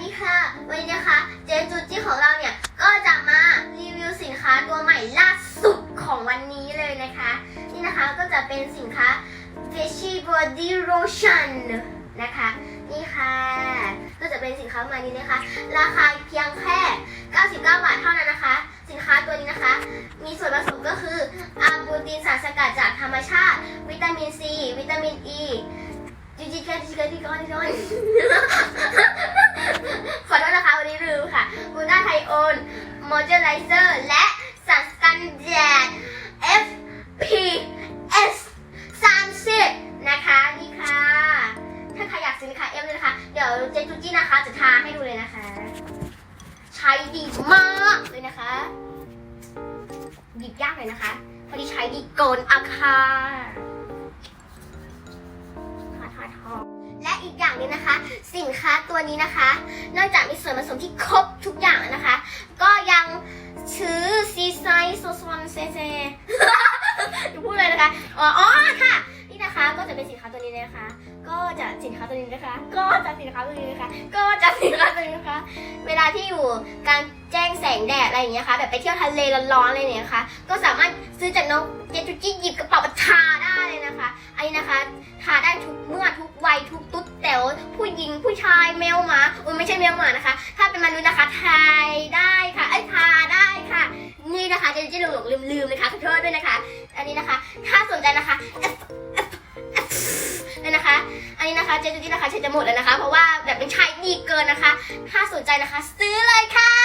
ดีค่ะ วันนี้นะคะ เจจูจี้ของเราเนี่ย ก็จะมารีวิวสินค้าตัวใหม่ล่าสุดของวันนี้เลยนะคะ นี่นะคะก็จะเป็นสินค้า f a c i Body Lotion นะคะ นี่ค่ะ ก็จะเป็นสินค้าม่นี้นะคะ ราคาเพียงแค่ 99 บาทเท่านั้นนะคะ สินค้าตัวนี้นะคะ มีส่วนผสมก็คืออะบูตินสารสกัดจากธรรมชาติ วิตามินซีวิตามินอ e, ีจิจิกาจิกา มอยเจอร์ไรเซอร์และสารกันแดด FPS 30 นะคะนี่ค่ะ ถ้าใครอยากซื้อนะคะเอฟเลยนะคะ เดี๋ยวเจจูจี้นะคะจะทาให้ดูเลยนะคะ ใช้ดีมากเลยนะคะบีบยากเลยนะคะพอดีใช้ดีเกินอาคาทาทาทาและอีกอย่างนึงนะคะ สินค้าตัวนี้นะคะ นอกจากมีส่วนผสมที่ครบทุกอย่าง เซเซจะพูดเลยนะคะ อ๋ออค่ะ นี่นะคะก็จะเป็นสินค้าตัวนี้นะคะ ก็จะสินค้าตัวนี้นะคะ ก็จะสินค้าตัวนี้นะคะ ก็จะสินค้าตัวนี้นะคะ เวลาที่อยู่กางแจ้งแสงแดดอะไรอย่างเงี้ยค่ะ แบบไปเที่ยวทะเลร้อนๆอะไรอย่างเงี้ยค่ะ ก็สามารถซื้อจากน้องเจจุจิหยิบกระเป๋ามาทาได้เลยนะคะ อันนี้นะคะ ทาได้ทุกเมื่อทุกวัยทุกตุ๊ดแต๋วผู้หญิงผู้ชายแมวหมาอุ้ยไม่ใช่แมวหมานะคะ ถ้าเป็นมนุษย์นะคะทา นี่นะคะเจจุจิหลงๆลืมๆนะคะขอโทษด้วยนะคะ อันนี้นะคะ ถ้าสนใจนะคะเลยนะคะ อันนี้นะคะเจจุจินะคะใช้จะหมดแล้วนะคะ เพราะว่าแบบเป็นชายดีเกินนะคะ ถ้าสนใจนะคะ ซื้อเลยค่ะ